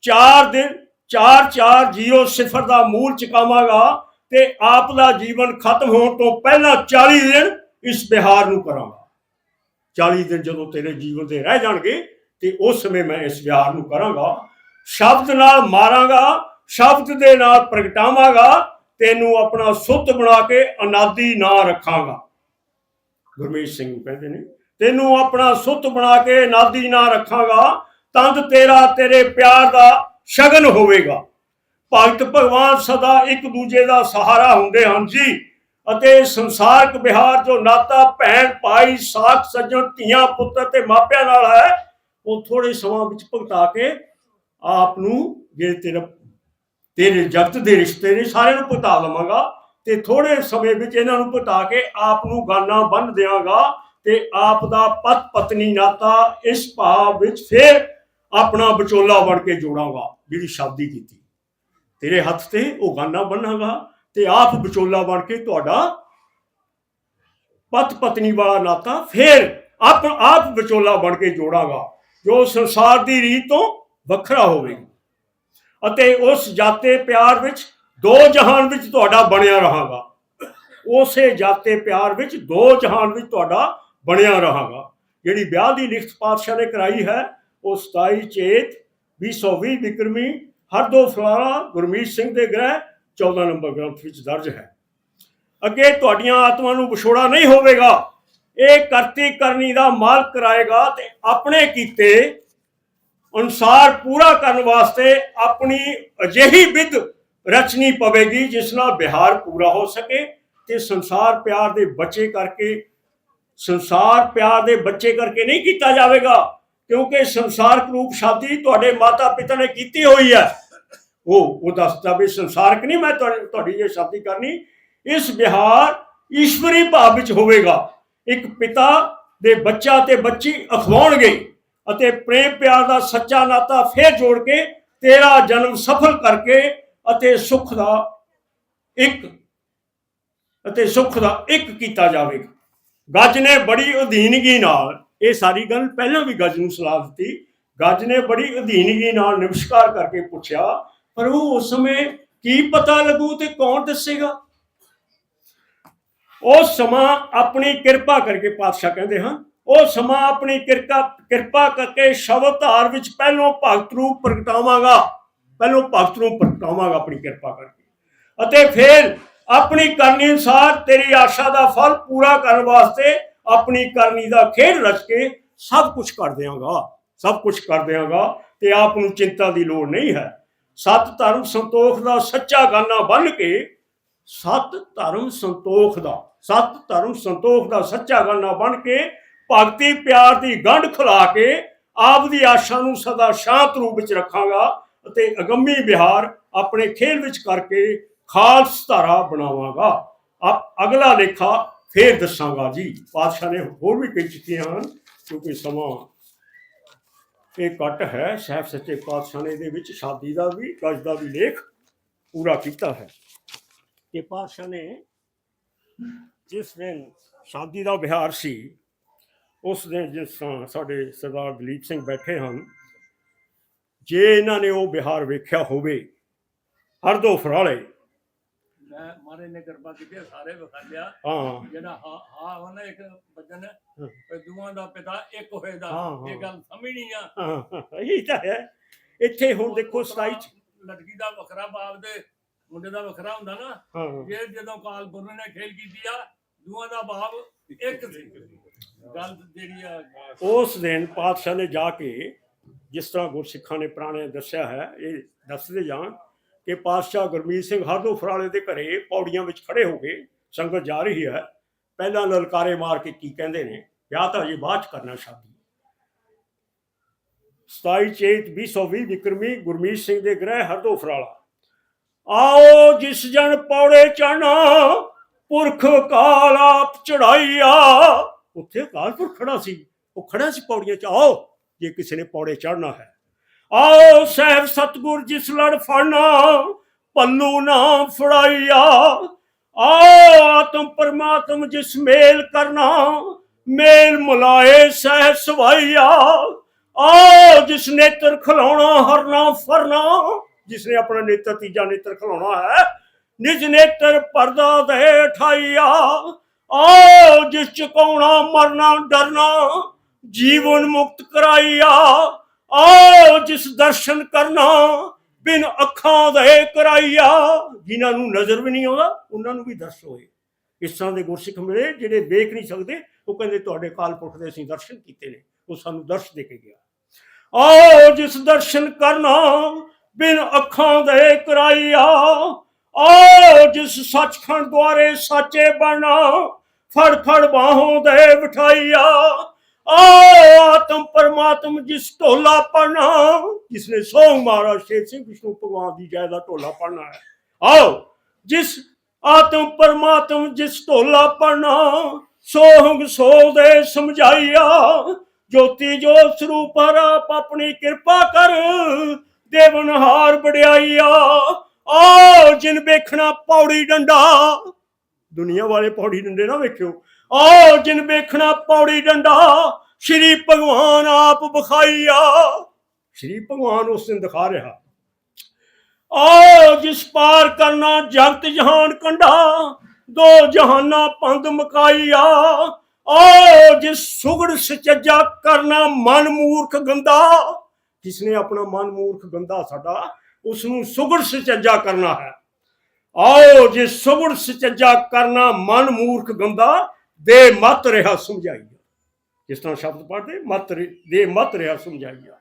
ਚਾਰ ਦਿਨ 4400 ਸਿਫਰ ਦਾ ਮੂਲ ਚੁਕਾਵਾਂਗਾ ਤੇ ਆਪ ਦਾ ਜੀਵਨ ਖਤਮ ਹੋਣ ਤੋਂ ਪਹਿਲਾਂ 40 ਦਿਨ ਇਸ ਬਿਹਾਰ ਨੂੰ ਕਰਾਂਗਾ। 40 ਦਿਨ ਜਦੋਂ ਤੇਰੇ ਜੀਵਨ ਦੇ ਰਹਿ ਜਾਣਗੇ ਤੇ ਉਸ ਸਮੇਂ ਮੈਂ ਇਸ ਬਿਹਾਰ ਨੂੰ ਕਰਾਂਗਾ। ਸ਼ਬਦ ਨਾਲ ਮਾਰਾਂਗਾ, ਸ਼ਬਦ ਦੇ ਨਾਲ ਪ੍ਰਗਟਾਵਾਂਗਾ, ਤੈਨੂੰ ਆਪਣਾ ਸੁੱਤ ਬਣਾ ਕੇ ਅਨਾਦੀ ਨਾਂ ਰੱਖਾਂਗਾ। ਗੁਰਮੇਸ਼ ਸਿੰਘ ਕਹਿੰਦੇ ਨੇ ਤੈਨੂੰ ਆਪਣਾ ਸੁੱਤ ਬਣਾ ਕੇ ਅਨਾਦੀ ਨਾ ਰੱਖਾਂਗਾ, ਤੰਦ ਤੇਰਾ ਤੇਰੇ ਪਿਆਰ ਦਾ ਸ਼ਗਨ ਹੋਵੇਗਾ। ਭਗਤ ਭਗਵਾਨ ਸਦਾ ਇੱਕ ਦੂਜੇ ਦਾ ਸਹਾਰਾ ਹੁੰਦੇ ਹਨ ਜੀ, ਅਤੇ ਸੰਸਾਰਕ ਵਿਹਾਰ ਜੋ ਨਾਤਾ, ਭੈਣ, ਭਾਈ, ਸਾਖ, ਸੱਜਣ, ਧੀਆਂ, ਪੁੱਤਰ ਤੇ ਮਾਪਿਆਂ ਨਾਲ ਹੈ, ਉਹ ਥੋੜੇ ਸਮਾਂ ਵਿੱਚ ਭੁਗਤਾ ਕੇ ਆਪ ਨੂੰ ਜੇ ਤੇਰਾ, ਤੇਰੇ ਜਗਤ ਦੇ ਰਿਸ਼ਤੇ ਨੇ ਸਾਰਿਆਂ ਨੂੰ ਭਗਤਾ ਲਵਾਂਗਾ, ਤੇ ਥੋੜੇ ਸਮੇਂ ਵਿੱਚ ਇਹਨਾਂ ਨੂੰ ਭਗਤਾ ਕੇ ਆਪ ਨੂੰ ਗਾਨਾ ਬੰਨ ਦੇਵਾਂਗਾ ਤੇ ਆਪ ਦਾ ਪਤ ਪਤਨੀ ਨਾਤਾ ਇਸ ਭਾਵ ਵਿੱਚ ਫੇਰ ਆਪਣਾ ਵਿਚੋਲਾ ਬਣ ਕੇ ਜੋੜਾਂਗਾ, ਜਿਹੜੀ ਸ਼ਬਦੀ ਕੀਤੀ। ਤੇਰੇ ਹੱਥ ਤੇ ਉਹ ਗਾਨਾ ਬੰਨਾਂਗਾ ਤੇ ਆਪ ਵਿਚੋਲਾ ਬਣ ਕੇ ਤੁਹਾਡਾ ਪਤ ਪਤਨੀ ਵਾਲਾ ਨਾਤਾ ਫੇਰ ਆਪ ਆਪ ਵਿਚੋਲਾ ਬਣ ਕੇ ਜੋੜਾਂਗਾ, ਜੋ ਸੰਸਾਰ ਦੀ ਰੀਤ ਤੋਂ ਵੱਖਰਾ ਹੋਵੇਗਾ। ਅਤੇ ਉਸ ਜਾਤੇ ਪਿਆਰ ਵਿੱਚ ਦੋ ਜਹਾਨ ਵਿੱਚ ਤੁਹਾਡਾ ਬਣਿਆ ਰਹਾਗਾ। ਉਸੇ ਜਾਤੇ ਪਿਆਰ ਵਿੱਚ ਦੋ ਜਹਾਨ ਵਿੱਚ ਤੁਹਾਡਾ ਬਣਿਆ ਰਹਾਗਾ। ਜਿਹੜੀ ਵਿਆਹ ਦੀ ਲਿਖਤ ਪਾਤਸ਼ਾਹ ਨੇ ਕਰਾਈ ਹੈ, ਉਹ 27 ਚੇਤ 2020 ਵਿਕਰਮੀ ਹਰਦੋ ਫਲਾਣਾ ਗੁਰਮੀਤ ਸਿੰਘ ਦੇ ਗ੍ਰਹਿ 14 ਨੰਬਰ ਗ੍ਰੰਥ ਵਿੱਚ ਦਰਜ ਹੈ। ਅੱਗੇ ਤੁਹਾਡੀਆਂ ਆਤਮਾ ਨੂੰ ਵਿਛੋੜਾ ਨਹੀਂ ਹੋਵੇਗਾ। ਇਹ ਕਰਤੀ ਕਰਨੀ ਦਾ ਮਾਲਕ ਕਰਾਏਗਾ ਤੇ ਆਪਣੇ ਕੀਤੇ ਅਨੁਸਾਰ ਪੂਰਾ ਕਰਨ ਵਾਸਤੇ ਆਪਣੀ ਅਜਿਹੀ ਵਿਧ ਰਚਨੀ ਪਵੇਗੀ ਜਿਸ ਨਾਲ ਬਿਹਾਰ ਪੂਰਾ ਹੋ ਸਕੇ ਤੇ ਸੰਸਾਰ ਪਿਆਰ ਦੇ ਬੱਚੇ ਕਰਕੇ ਸੰਸਾਰ ਪਿਆਰ ਦੇ ਬੱਚੇ ਕਰਕੇ ਨਹੀਂ ਕੀਤਾ ਜਾਵੇਗਾ, ਕਿਉਂਕਿ ਸੰਸਾਰਕ ਰੂਪ ਸ਼ਾਦੀ ਤੁਹਾਡੇ ਮਾਤਾ ਪਿਤਾ ਨੇ ਕੀਤੀ ਹੋਈ ਹੈ। ਉਹ ਉਹ ਦੱਸਦਾ ਵੀ ਸੰਸਾਰਕ ਨਹੀਂ ਮੈਂ ਤੁਹਾਡੀ ਤੁਹਾਡੀ ਇਹ ਸ਼ਾਦੀ ਕਰਨੀ। ਇਸ ਵਿਹਾਰ ਈਸ਼ਵਰੀ ਭਾਵ ਵਿੱਚ ਹੋਵੇਗਾ। ਇੱਕ ਪਿਤਾ ਦੇ ਬੱਚਾ ਤੇ ਬੱਚੀ ਅਖਵਾਉਣਗੇ ਅਤੇ ਪ੍ਰੇਮ ਪਿਆਰ ਦਾ ਸੱਚਾ ਨਾਤਾ ਫੇਰ ਜੋੜ ਕੇ ਤੇਰਾ ਜਨਮ ਸਫਲ ਕਰਕੇ ਅਤੇ ਸੁਖ ਦਾ ਇੱਕ, ਅਤੇ ਸੁਖ ਦਾ ਇੱਕ ਕੀਤਾ ਜਾਵੇਗਾ। ਗੱਜ ਨੇ ਬੜੀ ਅਧੀਨਗੀ ਨਾਲ, ਇਹ ਸਾਰੀ ਗੱਲ ਪਹਿਲਾਂ ਵੀ ਗੱਜ ਨੂੰ ਸਲਾਹ ਦਿੱਤੀ, ਗੱਜ ਨੇ ਬੜੀ ਅਧੀਨਗੀ ਨਾਲ ਨਮਸਕਾਰ ਕਰਕੇ ਪੁੱਛਿਆ, ਪਰ ਉਹ ਉਸ ਸਮੇਂ ਕੀ ਪਤਾ ਲੱਗੂ ਤੇ ਕੌਣ ਦੱਸੇਗਾ? ਉਹ ਸਮਾਂ ਆਪਣੀ ਕਿਰਪਾ ਕਰਕੇ ਪਾਤਸ਼ਾਹ ਕਹਿੰਦੇ ਹਨ, ਉਹ ਸਮਾਂ ਆਪਣੀ ਕਿਰਪਾ ਕਿਰਪਾ ਕਰਕੇ ਸ਼ਬਦ ਧਾਰ ਵਿੱਚ ਪਹਿਲੋਂ ਭਗਤ ਰੂਪ ਪ੍ਰਗਟਾਵਾਂਗਾ, ਪਹਿਲੋਂ ਭਗਤ ਰੂਪ ਪ੍ਰਗਟਾਵਾਂਗਾ ਆਪਣੀ ਕਿਰਪਾ ਕਰਕੇ। ਅਤੇ ਫਿਰ ਆਪਣੀ ਕਰਨੀ ਅਨੁਸਾਰ ਤੇਰੀ ਆਸ਼ਾ ਦਾ ਫਲ ਪੂਰਾ ਕਰਨ ਵਾਸਤੇ ਆਪਣੀ ਕਰਨੀ ਦਾ ਖੇਡ ਰਚ ਕੇ ਸਭ ਕੁਝ ਕਰ ਦਿਆਂਗਾ, ਸਭ ਕੁਝ ਕਰ ਦਿਆਂਗਾ ਤੇ ਆਪ ਨੂੰ ਚਿੰਤਾ ਦੀ ਲੋੜ ਨਹੀਂ ਹੈ। ਸਤ ਧਰਮ ਸੰਤੋਖ ਦਾ ਸੱਚਾ ਗਾਨਾ ਬੰਨ ਕੇ ਸਤ ਧਰਮ ਸੰਤੋਖ ਦਾ, ਸਤ ਧਰਮ ਸੰਤੋਖ ਦਾ ਸੱਚਾ ਗਾਨਾ ਬਣ ਕੇ ਭਗਤੀ ਪਿਆਰ ਦੀ ਗੰਢ ਖੁਲਾ ਕੇ ਆਪ ਦੀ ਆਸ਼ਾ ਨੂੰ ਸਦਾ ਸ਼ਾਂਤ ਰੂਪ ਵਿੱਚ ਰੱਖਾਂਗਾ ਅਤੇ ਅਗੰਮੀ ਵਿਹਾਰ ਆਪਣੇ ਖੇਲ ਵਿੱਚ ਕਰਕੇ ਖਾਲਸ ਧਾਰਾ ਬਣਾਵਾਂਗਾ। ਅ- ਅਗਲਾ ਲੇਖਾ ਫੇਰ ਦੱਸਾਂਗਾ ਜੀ। ਪਾਤਸ਼ਾਹ ਨੇ ਹੋਰ ਵੀ ਕਈ ਚਿੱਠੀਆਂ ਹਨ, ਕਿਉਂਕਿ ਸਮਾਂ ਇਹ ਘੱਟ ਹੈ। ਸਾਹਿਬ ਸੱਚੇ ਪਾਤਸ਼ਾਹ ਨੇ ਇਹਦੇ ਵਿੱਚ ਸ਼ਾਦੀ ਦਾ ਵੀ ਗਜ ਦਾ ਵੀ ਲੇਖ ਪੂਰਾ ਕੀਤਾ ਹੈ। ਕਿ ਪਾਤਸ਼ਾਹ ਨੇ ਜਿਸ ਦਿਨ ਸ਼ਾਦੀ ਦਾ ਵਿਹਾਰ ਸੀ, ਉਸ ਦਿਨ ਜਿਸ ਤਰ੍ਹਾਂ ਸਾਡੇ ਸਰਦਾਰ ਦਲੀਪ ਸਿੰਘ ਬੈਠੇ ਹਨ, ਜੇ ਇਹਨਾਂ ਨੇ ਉਹ ਵਿਹਾਰ ਵੇਖਿਆ ਹੋਵੇ, ਹਰ ਦੋ ਫਰਾਲੇ ਮੈਂ ਮਾਰੇ ਨੇ ਕਿਰਪਾ ਕੀਤੀ ਹੈ, ਸਾਰੇ ਵਿਖਾਲਿਆ ਹਾਂ। ਜਿਹੜਾ ਹਾਂ ਹਾਂ ਉਹਨੇ ਇੱਕ ਬਚਨ ਹਾਂ। ਤੇ ਦੂਆਂ ਦਾ ਪਿਤਾ ਇੱਕ ਹੋਏਦਾ ਹਾਂ, ਹਾਂ। ਇਹ ਗੱਲ ਸਮਝਣੀ ਆ। ਹਾਂ ਇਹ ਤਾਂ ਹੈ। ਇੱਥੇ ਹੁਣ ਦੇਖੋ 27 ਚ ਲੜਕੀ ਦਾ ਵੱਖਰਾ ਬਾਪ ਦੇ ਮੁੰਡੇ ਦਾ ਵੱਖਰਾ ਹੁੰਦਾ ਨਾ। ਹਾਂ। ਜੇ ਜਦੋਂ ਕਾਲ ਗੁਰੂ ਨੇ ਖੇਲ ਕੀਤੀ ਆ ਦੂਆਂ ਦਾ ਬਾਪ ਇੱਕ ਸੀ। ਗੱਲ ਜਿਹੜੀ ਆ ਉਸ ਦਿਨ ਪਾਤਸ਼ਾਹ ਨੇ ਜਾ ਕੇ ਜਿਸ ਤਰ੍ਹਾਂ ਗੁਰਸਿੱਖਾਂ ਨੇ ਪੁਰਾਣੇ ਦੱਸਿਆ ਹੈ ਇਹ ਦੱਸਦੇ ਜਾਣ ਕਿ ਪਾਤਸ਼ਾਹ ਗੁਰਮੀਤ ਸਿੰਘ ਹਰਦੋ ਫਰਾਲੇ ਦੇ ਘਰੇ ਪੌੜੀਆਂ ਵਿੱਚ ਖੜੇ ਹੋ ਗਏ ਸੰਗਤ ਜਾ ਰਹੀ ਹੈ। ਪਹਿਲਾਂ ਲਲਕਾਰੇ ਮਾਰ ਕੇ ਕੀ ਕਹਿੰਦੇ ਨੇ? ਵਿਆਹ ਤਾਂ ਅਜੇ ਬਾਅਦ ਚ ਕਰਨਾ ਸ਼ਾਦੀ। 27 ਚੇਤ 2020 ਵਿਕਰਮੀ ਗੁਰਮੀਤ ਸਿੰਘ ਦੇ ਗ੍ਰਹਿ ਹਰਦੋ ਫਰਾਲਾ। ਆਓ ਜਿਸ ਜਨ ਪੌੜੇ ਚੜਨਾ ਪੁਰਖ ਕਾਲ ਆਪ ਚੜਾਈਆ ਉੱਥੇ ਕਾਲ ਪੁਰਖ ਖੜਾ ਸੀ, ਉਹ ਖੜਾ ਸੀ ਪੌੜੀਆਂ 'ਚ। ਆਓ, ਜੇ ਕਿਸੇ ਨੇ ਪੌੜੇ ਚੜਨਾ ਹੈ। ਆਓ ਸਹਿਬ ਸਤਗੁਰ ਜਿਸ ਲੜ ਫੜਨਾ, ਪੱਲੂ ਨਾ ਫੜਾਈਆ। ਆਓ ਆਤਮ ਪਰਮਾਤਮ ਜਿਸ ਮੇਲ ਕਰਨਾ, ਮੇਲ ਮੁਲਾਏ ਸਹਿ ਸਵਾਈਆ। ਆਓ ਜਿਸ ਨੇਤਰ ਖਲਾਉਣਾ, ਹਰਨਾ ਫਰਨਾ, ਜਿਸ ਨੇ ਆਪਣਾ ਨੇਤਰ, ਤੀਜਾ ਨੇਤਰ ਖਲਾਉਣਾ ਹੈ, ਨਿਜ ਨੇਤਰ ਪਰਦਾ ਦੇ ਠਾਈਆ। ਆਓ ਜਿਸ ਚੁਕਾਉਣਾ ਮਰਨਾ ਡਰਨਾ, ਜੀਵਨ ਮੁਕਤ ਕਰਾਈਆ। ਆਓ ਜਿਸ ਦਰਸ਼ਨ ਕਰਨਾ, ਬਿਨ ਅੱਖਾਂ ਦੇ ਕਰਾਈਆ ਜਿਨ੍ਹਾਂ ਨੂੰ ਨਜ਼ਰ ਵੀ ਨਹੀਂ ਆਉਂਦਾ, ਉਹਨਾਂ ਨੂੰ ਵੀ ਦਰਸ਼ ਹੋਏ ਇਸ ਤਰ੍ਹਾਂ ਦੇ ਗੁਰਸਿੱਖ ਮਿਲੇ, ਜਿਹੜੇ ਵੇਖ ਨਹੀਂ ਸਕਦੇ, ਉਹ ਕਹਿੰਦੇ, ਤੁਹਾਡੇ ਕਾਲ ਪੁਰਖ ਦੇ ਅਸੀਂ ਦਰਸ਼ਨ ਕੀਤੇ ਨੇ। ਉਹ ਸਾਨੂੰ ਦਰਸ਼ ਦੇ ਕੇ ਗਿਆ। ਆਓ ਜਿਸ ਦਰਸ਼ਨ ਕਰਨਾ, ਬਿਨ ਅੱਖਾਂ ਦੇ ਕਰਾਈਆ ਆਓ ਜਿਸ ਸੱਚਖੰਡ ਦੁਆਰੇ ਸਾਚੇ ਬਣਨਾ ਫੜ ਫੜ ਬਾਹੋਂ ਦੇ ਬਿਠਾਈਆ ਆਤਮ ਪਰਮਾਤਮ ਜਿਸ ਢੋਲਾ ਪੜਨਾ ਜਿਸਨੇ ਸੋਹ ਮਹਾਰਾਜ ਸ਼ੇਰ ਸਿੰਘ ਵਿਸ਼ਨੂੰ ਭਗਵਾਨ ਦੀ ਜੈ ਦਾ ਢੋਲਾ ਪੜਨਾ ਹੈ। ਆਓ, ਜਿਸ ਆਤਮ ਪਰਮਾਤਮ ਜਿਸ ਢੋਲਾ ਪੜਨਾ ਸੋਹੰਗ ਸੋ ਦੇ ਸਮਝਾਈਆ ਜੋਤੀ ਜੋਤ ਸਰੂਪ ਆਪ ਆਪਣੀ ਕਿਰਪਾ ਕਰ ਦੇਵਨਹਾਰ ਵਡਿਆਈਆ ਆਓ, ਜਿਨ ਵੇਖਣਾ ਪੌੜੀ ਡੰਡਾ, ਦੁਨੀਆ ਵਾਲੇ ਪੌੜੀ ਡੰਡੇ ਨਾ ਵੇਖਿਓ। ਆਓ ਜਿਨ ਵੇਖਣਾ ਪੌੜੀ ਡੰਡਾ, ਸ਼੍ਰੀ ਭਗਵਾਨ ਆਪ ਵਿਖਾਈਆ। ਸ਼੍ਰੀ ਭਗਵਾਨ ਉਸ ਦਿਨ ਦਿਖਾ ਰਿਹਾ। ਆਓ ਜਿਸ ਪਾਰ ਕਰਨਾ ਜਗਤ ਜਹਾਨ ਕੰਢਾ ਦੋ ਜਹਾਨਾ ਪੰਦ ਮਕਾਈਆ। ਆਓ ਜਿਸ ਸੁਗੜ ਸਚੱਜਾ ਕਰਨਾ ਮਨ ਮੂਰਖ ਗੰਦਾ, ਜਿਸ ਨੇ ਆਪਣਾ ਮਨ ਮੂਰਖ ਗੰਦਾ ਸਾਡਾ, ਉਸ ਨੂੰ ਸੁਗੜ ਸਚੱਜਾ ਕਰਨਾ ਹੈ। ਆਓ ਜੇ ਸੁਗੜ ਸਚੱਜਾ ਕਰਨਾ ਮਨ ਮੂਰਖ ਗੰਦਾ ਦੇ ਮਤ ਰਿਹਾ ਸਮਝਾਈਆ ਜਿਸ ਤਰ੍ਹਾਂ ਸ਼ਬਦ ਪੜ੍ਹਦੇ, ਮਤ ਰਿ- ਦੇ ਮਤ ਰਿਹਾ ਸਮਝਾਈਆ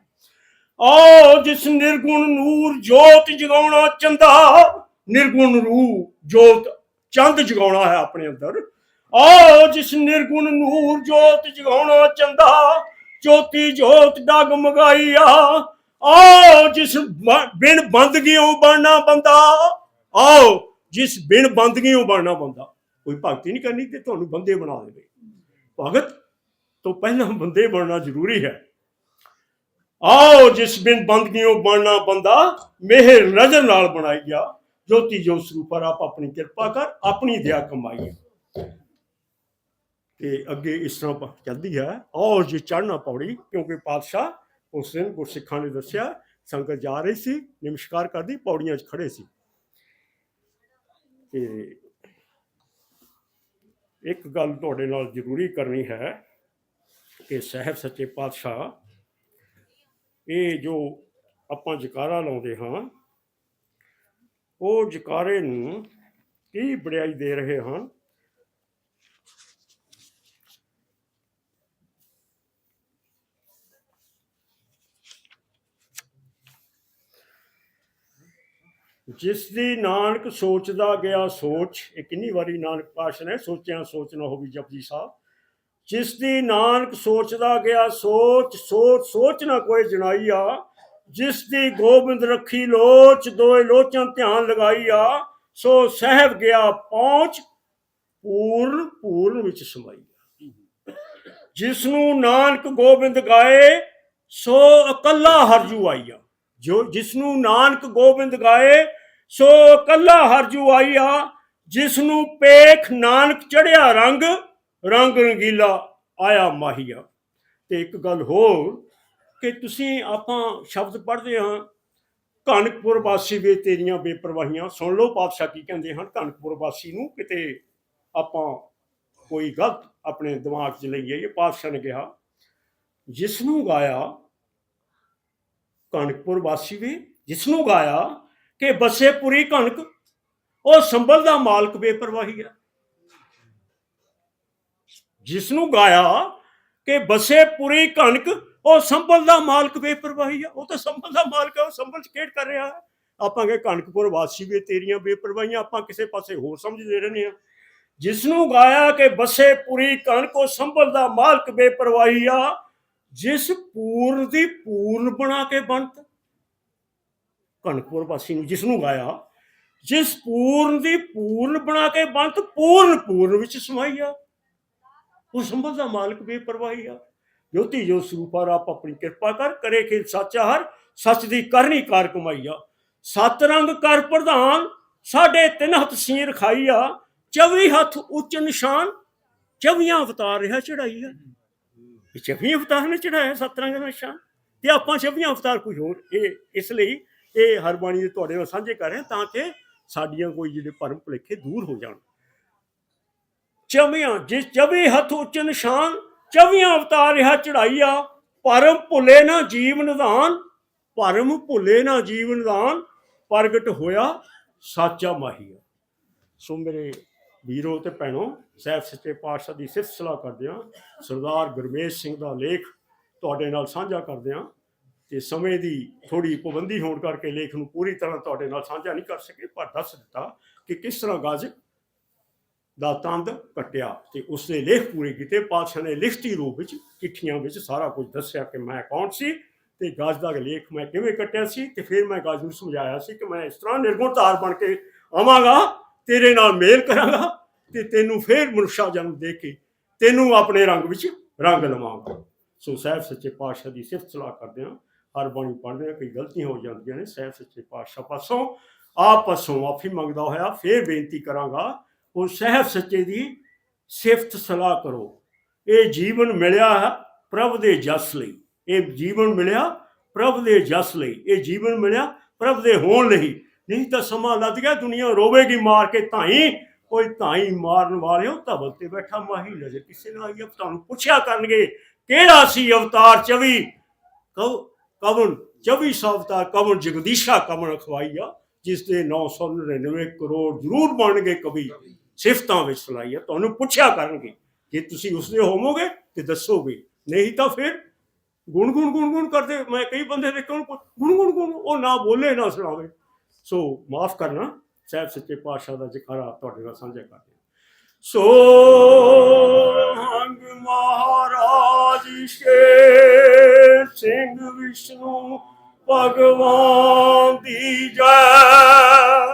ਆਓ ਜਿਸ ਨਿਰਗੁਣ ਨੂਰ ਜੋਤ ਜਗਾਉਣਾ ਚੰਦਾ ਨਿਰਗੁਣ ਰੂ ਜੋਤ ਚੰਦ ਜਗਾਉਣਾ ਹੈ ਆਪਣੇ ਅੰਦਰ। ਆਓ ਜਿਸ ਨਿਰਗੁਣ ਨੂਰ ਜੋਤ ਜਗਾਉਣਾ ਚੰਦਾ ਜੋਤੀ ਜੋਤ ਡਗ ਮਗਾਈਆ। ਆਓ ਜਿਸ ਬਿਨ ਬੰਦਗੀਓਂ ਬਣਨਾ ਬੰਦਾ, ਆਓ ਜਿਸ ਬਿਨ ਬੰਦਗੀਓਂ ਬਣਨਾ ਬੰਦਾ। ਕੋਈ ਭਗਤੀ ਨਹੀਂ ਕਰਨੀ ਤੇ ਤੁਹਾਨੂੰ ਬੰਦੇ ਬਣਾ ਦੇਵੇ। ਭਗਤ ਤੋਂ ਪਹਿਲਾਂ ਬੰਦੇ ਬਣਨਾ ਜ਼ਰੂਰੀ ਹੈ। ਆਓ ਜਿਸ ਬਿਨ ਬੰਦਗੀਓਂ ਬਣਨਾ ਬੰਦਾ? ਮਿਹਰ, ਨਜ਼ਰ ਨਾਲ ਬਣਾਈਆ ਜੋਤੀ ਜੋ ਸਰੂਪ ਆਪ ਆਪਣੀ ਕਿਰਪਾ ਕਰ, ਆਪਣੀ ਦਇਆ ਕਮਾਈ ਤੇ ਅੱਗੇ ਇਸ ਤਰ੍ਹਾਂ ਪ- ਚੱਲਦੀ ਹੈ। ਔਰ ਜੇ ਚੜਨਾ ਪੌੜੀ, ਕਿਉਂਕਿ ਪਾਤਸ਼ਾਹ ਉਸ ਦਿਨ ਗੁਰਸਿੱਖਾਂ ਨੇ ਦੱਸਿਆ, ਸੰਗਤ ਜਾ ਰਹੀ ਸੀ, ਨਮਸਕਾਰ ਕਰਦੀ, ਪੌੜੀਆਂ 'ਚ ਖੜੇ ਸੀ। ਤੇ ਇੱਕ ਗੱਲ ਤੁਹਾਡੇ ਨਾਲ ਜ਼ਰੂਰੀ ਕਰਨੀ ਹੈ ਕਿ ਸਾਹਿਬ ਸੱਚੇ ਪਾਤਸ਼ਾਹ, ਇਹ ਜੋ ਆਪਾਂ ਜਕਾਰਾ ਲਾਉਂਦੇ ਹਾਂ, ਉਹ ਜਕਾਰੇ ਨੂੰ ਕੀ ਬੜਾਈ ਦੇ ਰਹੇ ਹਨ? ਜਿਸ ਦੀ ਨਾਨਕ ਸੋਚਦਾ ਗਿਆ ਸੋਚ, ਇਹ ਕਿੰਨੀ ਵਾਰੀ ਨਾਨਕ ਪਾਸ਼ਾ ਨੇ ਸੋਚਿਆ, ਸੋਚ ਨਾ ਹੋਵੀ ਜਪਜੀ ਸਾਹਿਬ। ਜਿਸ ਦੀ ਨਾਨਕ ਸੋਚਦਾ ਗਿਆ ਸੋਚ ਸੋਚ ਸੋਚ ਨਾ ਕੋਈ ਜਣਾਈਆ ਜਿਸ ਦੀ ਗੋਬਿੰਦ ਰੱਖੀ ਲੋਚ, ਦੋਏ ਲੋਚਾਂ ਧਿਆਨ ਲਗਾਈ ਆ ਸੋ ਸਹਿਬ ਗਿਆ ਪਹੁੰਚ, ਪੂਰਨ ਪੂਰਨ ਵਿੱਚ ਸਮਾਈ ਜਿਸ ਨੂੰ ਨਾਨਕ ਗੋਬਿੰਦ ਗਾਏ, ਸੋ ਇਕੱਲਾ ਹਰਜੂ ਆਈਆ। ਜੋ ਜਿਸ ਨੂੰ ਨਾਨਕ ਗੋਬਿੰਦ ਗਾਏ, ਸੋ ਇਕੱਲਾ ਹਰਜੂ ਆਈਆ ਜਿਸ ਨੂੰ ਪੇਖ ਨਾਨਕ ਚੜਿਆ ਰੰਗ ਰੰਗ ਰੰਗੀਲਾ ਆਇਆ ਮਾਹੀਆ। ਤੇ ਇੱਕ ਗੱਲ ਹੋਰ, ਕਿ ਤੁਸੀਂ ਆਪਾਂ ਸ਼ਬਦ ਪੜ੍ਹਦੇ ਹਾਂ ਕਨਕਪੁਰ ਵਾਸੀ ਵੇ ਤੇਰੀਆਂ ਬੇਪਰਵਾਹੀਆਂ। ਸੁਣ ਲਓ ਪਾਤਸ਼ਾਹ ਕੀ ਕਹਿੰਦੇ ਹਨ ਕਨਕਪੁਰ ਵਾਸੀ ਨੂੰ ਕਿਤੇ ਆਪਾਂ ਕੋਈ ਗਲਤ ਆਪਣੇ ਦਿਮਾਗ 'ਚ ਲਈਏ ਇਹ ਪਾਤਸ਼ਾਹ ਨੇ ਕਿਹਾ ਜਿਸ ਨੂੰ ਗਾਇਆ ਕਣਕਪੁਰ ਵਾਸੀ ਵੀ ਜਿਸ ਨੂੰ ਗਾਇਆ ਕਿ ਬਸੇ ਪੁਰੀ ਕਣਕ, ਉਹ ਸੰਭਲ ਦਾ ਮਾਲਕ ਬੇਪਰਵਾਹੀ ਹੈ ਜਿਸ ਨੂੰ ਗਾਇਆ ਕਿ ਬਸੇ ਪੁਰੀ ਕਣਕ, ਉਹ ਸੰਭਲ ਦਾ ਮਾਲਕ ਬੇਪਰਵਾਹੀ ਆ। ਉਹ ਤਾਂ ਸੰਭਲ ਦਾ ਮਾਲਕ ਆ, ਉਹ ਸੰਭਲ ਚ ਖੇਡ ਕਰ ਰਿਹਾ ਹੈ ਆਪਾਂ ਕਿ ਕਣਕਪੁਰ ਵਾਸੀ ਵੀ ਤੇਰੀਆਂ ਬੇਪਰਵਾਹੀਆਂ, ਆਪਾਂ ਕਿਸੇ ਪਾਸੇ ਹੋਰ ਸਮਝਦੇ ਰਹਿੰਦੇ ਆ ਜਿਸ ਨੂੰ ਗਾਇਆ ਕਿ ਬਸੇ ਪੁਰੀ ਕਣਕ, ਉਹ ਸੰਭਲ ਦਾ ਮਾਲਕ ਬੇਪਰਵਾਹੀ ਆ ਜਿਸ ਪੂਰਨ ਦੀ ਪੂਰਨ ਬਣਾ ਕੇ ਬੰਤ। ਕਣਕਪੁਰ ਵਾਸੀ ਨੂੰ ਜਿਸ ਨੂੰ ਗਾਇਆ, ਜਿਸ ਪੂਰਨ ਦੀ ਪੂਰਨ ਬਣਾ ਕੇ ਬੰਤ, ਪੂਰਨ ਪੂਰਨ ਵਿੱਚ ਸਮਾਈ ਉਹ ਸੰਭਲ ਦਾ ਮਾਲਕ ਬੇਪਰਵਾਹੀ ਆ। ਜੋਤੀ ਜੋ ਸਰੂਪਾ ਰੱਬ ਆਪਣੀ ਕਿਰਪਾ ਕਰ, ਕਰੇ ਕਿ ਸੱਚਾ ਹਰ ਸੱਚ ਦੀ ਕਰਨੀ ਕਾਰ ਕਮਾਈ ਆ। ਸੱਤ ਰੰਗ ਕਰ ਪ੍ਰਧਾਨ, ਸਾਡੇ ਤਿੰਨ ਹੱਥ ਸੀਰ ਖਾਈ ਆ। 24 ਹੱਥ ਉੱਚ ਨਿਸ਼ਾਨ 24 ਅਵਤਾਰ ਰਿਹਾ ਚੜਾਈ ਛਵੀਂ ਅਵਤਾਰ ਨੇ ਚੜਾਇਆ ਸੱਤ ਰੰਗ ਦਾ ਨਿਸ਼ਾਨ ਤੇ ਆਪਾਂ 24 ਅਵਤਾਰ ਕੁਝ ਹੋਰ। ਇਹ ਇਸ ਲਈ ਇਹ ਹਰ ਬਾਣੀ ਦੇ ਤੁਹਾਡੇ ਨਾਲ ਸਾਂਝੇ ਕਰ ਰਹੇ ਤਾਂ ਕਿ ਸਾਡੀਆਂ ਕੋਈ ਜਿਹੜੇ ਭਰਮ ਭੁਲੇਖੇ ਦੂਰ ਹੋ ਜਾਣ। ਚਵੀਆਂ, ਜਿਸ ਚਵੇ ਹੱਥ ਉੱਚ ਨਿਸ਼ਾਨ, ਚਵੀਆਂ ਅਵਤਾਰ ਰਿਹਾ ਚੜਾਈਆ ਪਰਮ ਭੁੱਲੇ ਨਾ ਜੀਵ ਨਿਧਾਨ, ਪਰਮ ਭੁੱਲੇ ਨਾ ਜੀਵ ਨਿਧਾਨ, ਪ੍ਰਗਟ ਹੋਇਆ, ਸਾਚਾ ਮਾਹੀਆ ਸੋ ਮੇਰੇ ਵੀਰੋ ਤੇ ਭੈਣੋ ਸਹਿਬ ਸੱਚੇ ਪਾਤਸ਼ਾਹ ਦੀ ਸਿਫਤ ਸਲਾਹ ਕਰਦੇ ਹਾਂ। ਸਰਦਾਰ ਗੁਰਮੇਸ਼ ਸਿੰਘ ਦਾ ਲੇਖ ਤੁਹਾਡੇ ਨਾਲ ਸਾਂਝਾ ਕਰਦੇ ਹਾਂ ਤੇ ਸਮੇਂ ਦੀ ਥੋੜੀ ਪਾਬੰਦੀ ਹੋਣ ਕਰਕੇ ਲੇਖ ਨੂੰ ਪੂਰੀ ਤਰ੍ਹਾਂ ਤੁਹਾਡੇ ਨਾਲ ਸਾਂਝਾ ਨਹੀਂ ਕਰ ਸਕੇ, ਪਰ ਦੱਸ ਦਿੱਤਾ ਕਿ ਕਿਸ ਤਰ੍ਹਾਂ ਗਾਜ਼ਕ ਦਾ ਤੰਦ ਕੱਟਿਆ ਤੇ ਉਸਨੇ ਲੇਖ ਪੂਰੇ ਕੀਤੇ। ਪਾਤਸ਼ਾਹ ਨੇ ਲਿਖਤੀ ਰੂਪ ਵਿੱਚ, ਚਿੱਠੀਆਂ ਵਿੱਚ ਸਾਰਾ ਕੁਝ ਦੱਸਿਆ ਕਿ ਮੈਂ ਕੌਣ ਸੀ ਤੇ ਗਾਜ ਦਾ ਲੇਖ ਮੈਂ ਕਿਵੇਂ ਕੱਟਿਆ ਸੀ ਤੇ ਫਿਰ ਮੈਂ ਗਾਜ ਨੂੰ ਸਮਝਾਇਆ ਸੀ ਕਿ ਮੈਂ ਇਸ ਤਰ੍ਹਾਂ ਨਿਰਗੁਣ ਧਾਰ ਬਣ ਕੇ ਆਵਾਂਗਾ ਤੇਰੇ ਨਾਲ ਮੇਲ ਕਰਾਂਗਾ ਤੇ ਤੈਨੂੰ ਫੇਰ ਮਨੁੱਖਾ ਜਨਮ ਦੇ ਕੇ ਤੈਨੂੰ ਆਪਣੇ ਰੰਗ ਵਿੱਚ ਰੰਗ ਲਵਾਂਗਾ। ਸੋ ਸਾਹਿਬ ਸੱਚੇ ਪਾਤਸ਼ਾਹ ਦੀ ਸਿਫਤ ਸਲਾਹ ਕਰਦੇ ਹਾਂ। ਹਰ ਬਾਣੀ ਪੜ੍ਹਦੇ ਹਾਂ, ਕਈ ਗਲਤੀਆਂ ਹੋ ਜਾਂਦੀਆਂ ਨੇ। ਸਾਹਿਬ ਸੱਚੇ ਪਾਤਸ਼ਾਹ ਪਾਸੋਂ ਆਪ ਪਾਸੋਂ ਮਾਫੀ ਮੰਗਦਾ ਹੋਇਆ ਫੇਰ ਬੇਨਤੀ ਕਰਾਂਗਾ, ਉਹ ਸਹਿਬ ਸੱਚੇ ਦੀ ਸਿਫਤ ਸਲਾਹ ਕਰੋ। ਇਹ ਜੀਵਨ ਮਿਲਿਆ ਪ੍ਰਭ ਦੇ ਜਸ ਲਈ। ਇਹ ਜੀਵਨ ਮਿਲਿਆ ਪ੍ਰਭ ਦੇ ਜਸ ਲਈ। ਇਹ ਜੀਵਨ ਮਿਲਿਆ ਪ੍ਰਭ ਦੇ ਹੋਣ ਲਈ। ਨਹੀਂ ਤਾਂ ਸਮਾਂ ਲੱਦ ਗਿਆ ਦੁਨੀਆ ਰੋਵੇਗੀ ਮਾਰ ਕੇ ਧਾਈ ਕੋਈ ਧਾਈ ਮਾਰਨ ਵਾਲਿਓ ਧਵਲ ਤੇ ਬੈਠਾ ਮਾਹੀ ਨਜ਼ਰ ਕਿਸੇ ਨਾਲ ਆਈ ਆ, ਤੁਹਾਨੂੰ ਪੁੱਛਿਆ ਕਰਨਗੇ ਕਿਹੜਾ ਸੀ ਅਵਤਾਰ 24 ਕਉ ਕਵਨ 2400 ਅਵਤਾਰ ਕਵਨ ਜਗਦੀਸ਼ਾ ਕਵਨ ਅਖਵਾਈ ਆ ਜਿਸ ਦੇ 999 ਕਰੋੜ ਜ਼ਰੂਰ ਬਣਨਗੇ ਕਵੀ। ਸਿਫਤਾਂ ਵਿੱਚ ਸਲਾਈ ਆ ਤੁਹਾਨੂੰ ਪੁੱਛਿਆ ਕਰਨਗੇ ਜੇ ਤੁਸੀਂ ਉਸਦੇ ਹੋਵੋਗੇ ਤੇ ਦੱਸੋਗੇ ਨਹੀਂ ਤਾਂ ਫਿਰ ਗੁਣ ਗੁਣ ਗੁਣ ਗੁਣ ਕਰਦੇ ਮੈਂ ਕਈ ਬੰਦੇ ਦੇਖੇ ਉਹਨੂੰ ਗੁਣ ਗੁਣ ਗੁਣ ਉਹ ਨਾ ਬੋਲੇ ਨਾ ਸੁਣਾਵੇ। ਸੋ ਮਾਫ ਕਰਨਾ, ਸਾਹਿਬ ਸੱਚੇ ਪਾਤਸ਼ਾਹ ਦਾ ਜਕਾਰਾ ਤੁਹਾਡੇ ਨਾਲ ਸਾਂਝਾ ਕਰਦੇ ਹਾਂ। ਸੋ ਹੰਗ ਮਹਾਰਾਜ ਸ਼ੇਰ ਸਿੰਘ ਵਿਸ਼ਨੂੰ ਭਗਵਾਨ ਦੀ ਜੈ